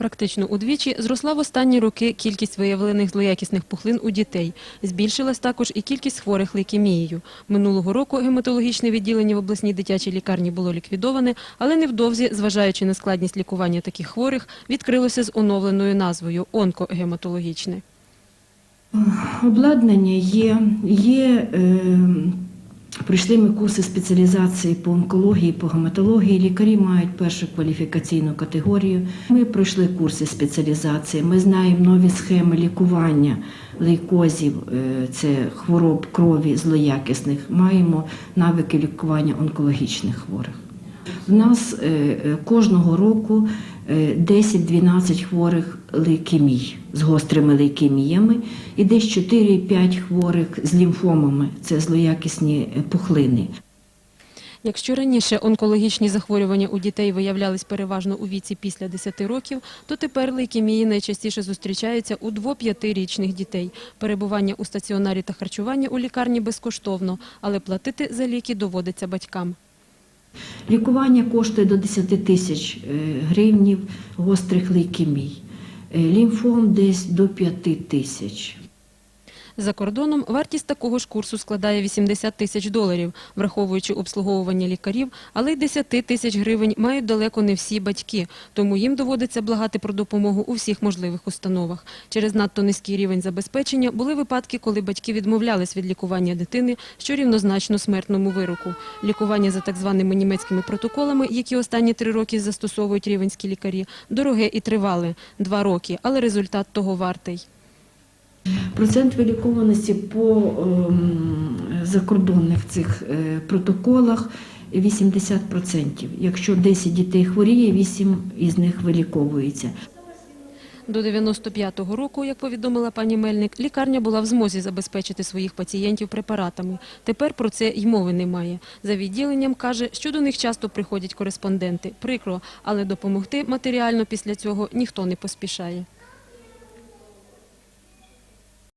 Практично удвічі зросла в останні роки кількість виявлених злоякісних пухлин у дітей. Збільшилась також і кількість хворих лейкемією. Минулого року гематологічне відділення в обласній дитячій лікарні було ліквідоване, але невдовзі, зважаючи на складність лікування таких хворих, відкрилося з оновленою назвою онкогематологічне. Обладнання є, є е, пройшли ми курси спеціалізації по онкології, по гематології. Лікарі мають першу кваліфікаційну категорію. Ми пройшли курси спеціалізації. Ми знаємо нові схеми лікування лейкозів, е, це хвороб крові злоякісних. Маємо навики лікування онкологічних хворих. У нас е, е, кожного року е, 10-12 хворих лейкемій з гострими лейкеміями і десь 4-5 хворих з лімфомами це злоякісні е, пухлини. Якщо раніше онкологічні захворювання у дітей виявлялись переважно у віці після 10 років, то тепер лейкемії найчастіше зустрічаються у 2-5-річних дітей. Перебування у стаціонарі та харчування у лікарні безкоштовно, але платити за ліки доводиться батькам. Лікування коштує до 10 тисяч е, гривнів гострих лейкемій. Е, Лімфом десь до 5 тисяч. За кордоном вартість такого ж курсу складає 80 тисяч доларів, враховуючи обслуговування лікарів, але й 10 тисяч гривень мають далеко не всі батьки, тому їм доводиться благати про допомогу у всіх можливих установах. Через надто низький рівень забезпечення були випадки, коли батьки відмовлялись від лікування дитини, що рівнозначно смертному вироку. Лікування за так званими німецькими протоколами, які останні три роки застосовують рівенські лікарі, дороге і тривале – два роки, але результат того вартий. Процент вилікованості по ем, закордонних цих е, протоколах 80%. Якщо 10 дітей хворіє, 8 із них виліковується. До 95-го року, як повідомила пані Мельник, лікарня була в змозі забезпечити своїх пацієнтів препаратами. Тепер про це й мови немає. За відділенням каже, що до них часто приходять кореспонденти. Прикро, але допомогти матеріально після цього ніхто не поспішає.